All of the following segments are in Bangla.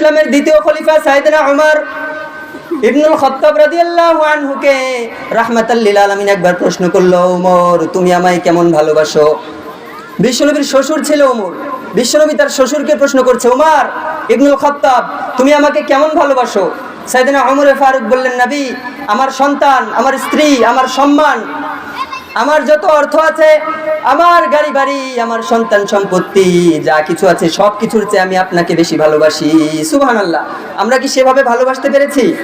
ইসলামের দ্বিতীয় খলিফা সাইদনা উমর ইবনুল খত্তাব রাদিয়াল্লাহু আনহুকে রাহমাতাল্লিল আলামিন একবার প্রশ্ন করল ওমর তুমি আমায় কেমন ভালোবাসো? বিশ্বনবীর শ্বশুর ছিল ওমর বিশ্বনবী তার শ্বশুরকে প্রশ্ন করছে ওমর ইবনুল খত্তাব, তুমি আমাকে কেমন ভালোবাসো? সাইদিনা ওমরে ফারুক বললেন, নবী, আমার সন্তান, আমার স্ত্রী, আমার সম্মান আমার যত অর্থ আছে, আমার গাড়ি বাড়ি, আমার সন্তান সম্পত্তি, যা কিছু আছে, সব কিছুর চেয়ে আমি আপনাকে বেশি ভালোবাসি। সুবহান আল্লাহ আমরা কি সেভাবে ভালোবাসতে পেরেছি?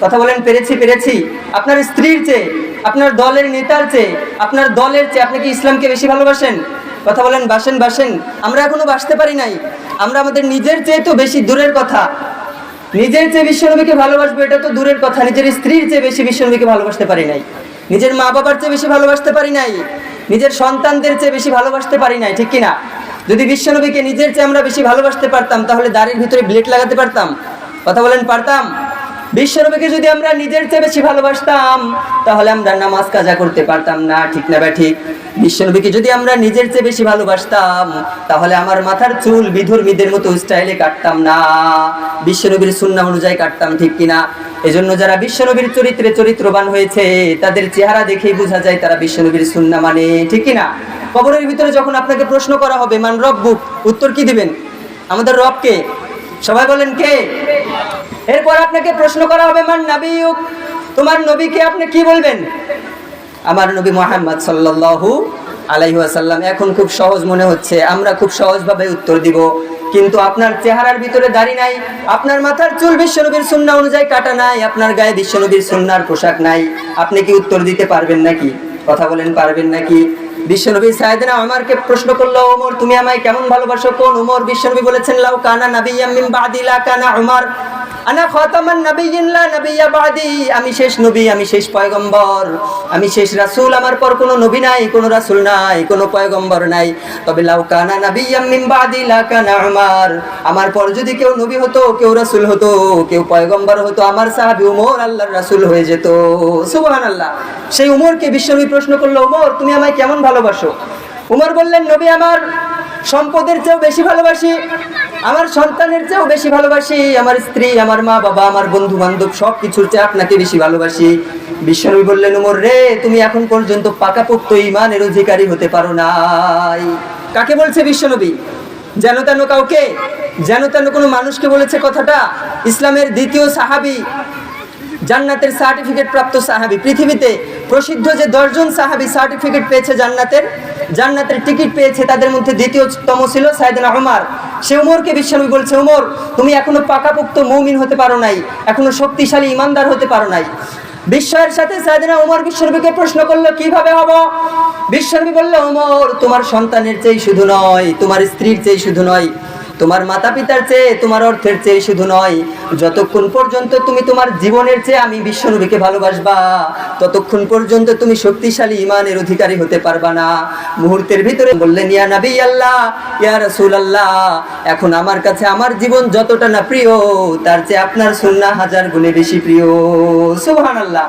কথা বলেন, পেরেছি পেরেছি। আপনার স্ত্রীর চেয়ে, আপনার দলের নেতার চেয়ে, আপনার দলের চেয়ে আপনি কি ইসলামকে বেশি ভালোবাসেন? কথা বলেন, বাসেন বাসেন। আমরা এখনও বাসতে পারি নাই। আমরা আমাদের নিজের চেয়ে তো বেশি দূরের কথা। নিজের চেয়ে বিশ্বনবীকে ভালোবাসবো, এটা তো দূরের কথা। নিজের স্ত্রীর চেয়ে বেশি বিশ্বনবীকে ভালোবাসতে পারি নাই। নিজের মা বাবার চেয়ে বেশি ভালোবাসতে পারি নাই, নিজের সন্তানদের চেয়ে বেশি ভালোবাসতে পারি নাই, ঠিক কিনা? যদি বিশ্বনবীকে নিজের চেয়ে আমরা বেশি ভালোবাসতে পারতাম, তাহলে দাড়ির ভিতরে ব্লেড লাগাতে পারতাম। কথা বলেন, পারতাম? বিশ্বনবীকে যদি আমরা নিজের চেয়ে বেশি ভালোবাসতাম, তাহলে আমরা নামাজ কাজা করতে পারতাম না, ঠিক না বা ঠিক? বিশ্বনবীকে যদি আমরা নিজের চেয়ে বেশি ভালোবাসতাম, তাহলে আমার মাথার চুল বিধুর বিধর্মীদের মতো স্টাইলে কাটতাম না। বিশ্বনবীর সুন্না অনুযায়ী কাটতাম, ঠিক কিনা? এজন্য যারা বিশ্বনবীর চরিত্রে চরিত্রবান হয়েছে, তাদের চেহারা দেখেই বোঝা যায় তারা বিশ্বনবীর সুন্না মানে ঠিক কিনা? কবরের ভিতরে যখন আপনাকে প্রশ্ন করা হবে, মান রব্বুক? উত্তর কি দিবেন? আমাদের রবকে। সবাই বলেন কে? এরপর আপনাকে প্রশ্ন করা হবে, মান নাবিয়ুক? তোমার নবীকে আপনি কি বলবেন? আমার নবী মোহাম্মদ সাল্লাল্লাহু আলাইহি ওয়াসাল্লাম এখন খুব সহজ মনে হচ্ছে, আমরা খুব সহজভাবে উত্তর দিব। কিন্তু আপনার চেহারার ভিতরে দাড়ি নাই, আপনার মাথার চুল বিশ্বনবীর সুন্নাহ অনুযায়ী কাটা নাই, আপনার গায়ে বিশ্বনবীর সুন্নার পোশাক নাই। আপনি কি উত্তর দিতে পারবেন নাকি? কথা বলেন, পারবেন নাকি? বিশ্বনবী সাইয়েদনা ওমরকে প্রশ্ন করল, ওমর, তুমি আমায় কেমন ভালোবাসো? কোন ওমর বিশ্বনবী বলেছেন, লাউ কানা নাবিয়্যাম মিন বাদি কানা উমর। আনা খাতামান নাবিয়্যিন, লা নাবিয়্যা বাদি। আমি শেষ নবী, আমি শেষ পয়গম্বর। আমি শেষ রাসূল, আমার পর কোনো নবী নাই, কোনো রাসূল নাই, কোনো পয়গম্বর নাই। তবে লাউ কানা নাবিয়্যাম মিন বাদি, লা আমার পর যদি কেউ নবী হতো, কেউ রাসূল হতো, কেউ পয়গম্বর হতো, আমার সাহাবী উমর আল্লাহর রাসূল হয়ে যেত। সুবহানাল্লাহ। সেই উমরকে বিশ্বনবী প্রশ্ন করল, উমর, তুমি আমায় কেমন ভালোবাসো? উমর বললেন, নবী, আমার সম্পদের চেয়েও বেশি ভালোবাসি। আমার সন্তানের চেয়েও বেশি ভালোবাসি আমার স্ত্রী, আমার মা, বাবা, আমার বন্ধু বান্ধব সব কিছুর চেয়ে আপনাকে বেশি ভালোবাসি। বিশ্বনবী বললেন, উমর রে, তুমি এখন পর্যন্ত পাকাপোক্ত ইমানের অধিকারী হতে পারো নাই। কাকে বলছে বিশ্বনবী? যেন তেন কাউকে, যেন তেন কোনো মানুষকে বলেছে কথাটা? ইসলামের দ্বিতীয় সাহাবি, জান্নাতের সার্টিফিকেট প্রাপ্ত সাহাবি। পৃথিবীতে প্রসিদ্ধ যে দশজন সাহাবি সার্টিফিকেট পেয়েছে জান্নাতের জান্নাতের টিকিট পেয়েছে, তাদের মধ্যে দ্বিতীয়তম ছিল সাইদিনা আহমার সে উমরকে বিশ্বনবী বলছে, উমর, তুমি এখনও পাকাপোক্ত মৌমিন হতে পারো নাই, এখনও শক্তিশালী ইমানদার হতে পারো নাই। বিশ্বের সাথে সাইদিনা উমর বিশ্বনবীকে প্রশ্ন করল, কীভাবে হব? বিশ্বনবী বলল, উমর, তোমার সন্তানের চেয়ে শুধু নয়, তোমার স্ত্রীর চেয়ে শুধু নয়। তোমার মাতা পিতার চেয়ে, তোমার অর্থের চেয়ে শুধু নয়, যতক্ষণ পর্যন্ত তুমি তোমার জীবনের চেয়ে আমি বিশ্বনবীকে ভালোবাসবা, ততক্ষণ পর্যন্ত তুমি শক্তিশালী ইমানের অধিকারী হতে পারবা না। মুহূর্তের ভিতরে বললেন, ইয়া নবী আল্লাহ, ইয়া রাসূল আল্লাহ, এখন আমার কাছে আমার জীবন যতটা না প্রিয়, তার চেয়ে আপনার সুন্নাহ হাজার গুণে বেশি প্রিয়। সুবহানাল্লাহ।